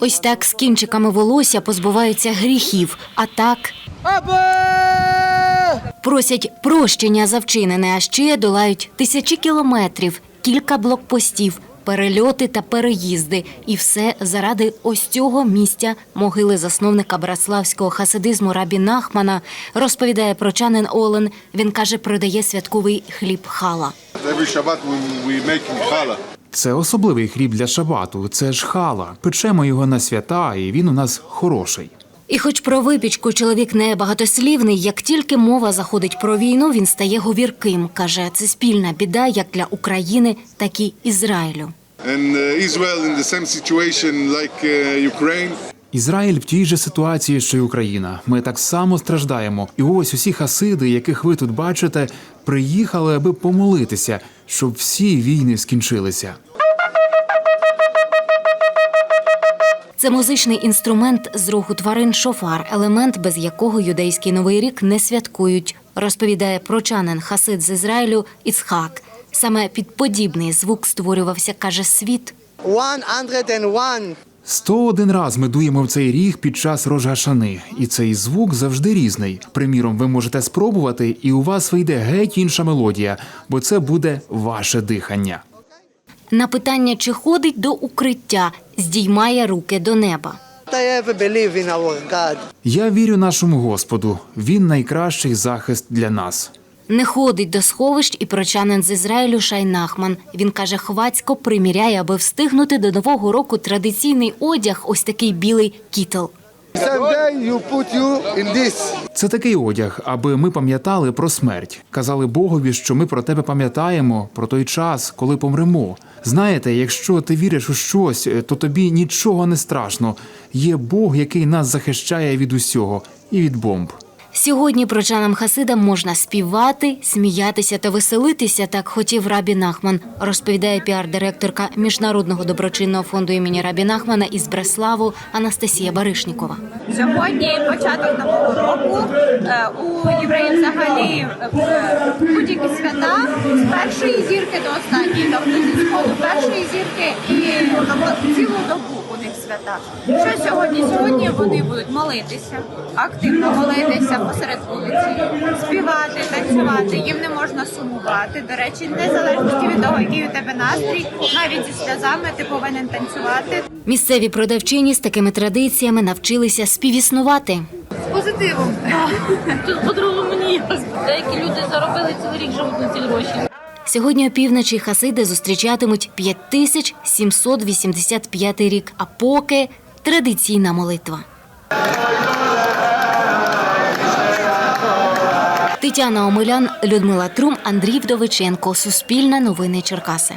Ось так з кінчиками волосся позбуваються гріхів, а так просять прощення за вчинене, а ще долають тисячі кілометрів, кілька блокпостів, перельоти та переїзди. І все заради ось цього місця могили засновника братславського хасидизму Рабі Нахмана, розповідає прочанин Олен. Він каже, продає святковий хліб хала. Це особливий хліб для шабату. Це ж хала. Печемо його на свята, і він у нас хороший. І хоч про випічку чоловік не багатослівний, як тільки мова заходить про війну, він стає говірким. Каже, це спільна біда як для України, так і Ізраїлю. Uh, uh. Ізраїль в тій же ситуації, що й Україна. Ми так само страждаємо. І ось усі хасиди, яких ви тут бачите, приїхали, аби помолитися, щоб всі війни скінчилися. Це музичний інструмент з руху тварин шофар, елемент, без якого юдейський новий рік не святкують, розповідає прочанин Хасид з Ізраїлю Іцхак. Саме під подібний звук створювався, каже світ. 101 101 раз ми дуємо в цей ріг під час рожгашани, і цей звук завжди різний. Приміром, ви можете спробувати, і у вас вийде геть інша мелодія, бо це буде ваше дихання. На питання, чи ходить до укриття, здіймає руки до неба. Я вірю нашому Господу. Він найкращий захист для нас. Не ходить до сховищ і прочанин з Ізраїлю Шайнахман. Він каже, хвацько приміряє, аби встигнути до нового року традиційний одяг, ось такий білий кітел. Це такий одяг, аби ми пам'ятали про смерть. Казали Богові, що ми про тебе пам'ятаємо, про той час, коли помремо. Знаєте, якщо ти віриш у щось, то тобі нічого не страшно. Є Бог, який нас захищає від усього і від бомб. Сьогодні прочанам Хасидам можна співати, сміятися та веселитися, так хотів Рабі Нахман, розповідає піар-директорка Міжнародного доброчинного фонду імені Рабі Нахмана із Бреславу Анастасія Баришнікова. Сьогодні початок нового року. Е, У євреїв взагалі е, будь-які свята з першої зірки до останньої, тобто зі сходу першої зірки і цілу добу у них свята. Що сьогодні? Сьогодні вони будуть молитися, активно молитися посеред вулиці, співати, танцювати. Їм не можна сумувати. До речі, незалежно від того, який у тебе настрій, навіть зі сльозами ти повинен танцювати. Місцеві продавчині з такими традиціями навчилися співіснувати. З позитивом. Тут по-другому ніяк. Деякі люди заробили цілий рік живуть на ці гроші. Сьогодні опівночі хасиди зустрічатимуть 5785 рік, а поки традиційна молитва. Тетяна Омелян, Людмила Трум, Андрій Вдовиченко. Суспільне новини Черкаси.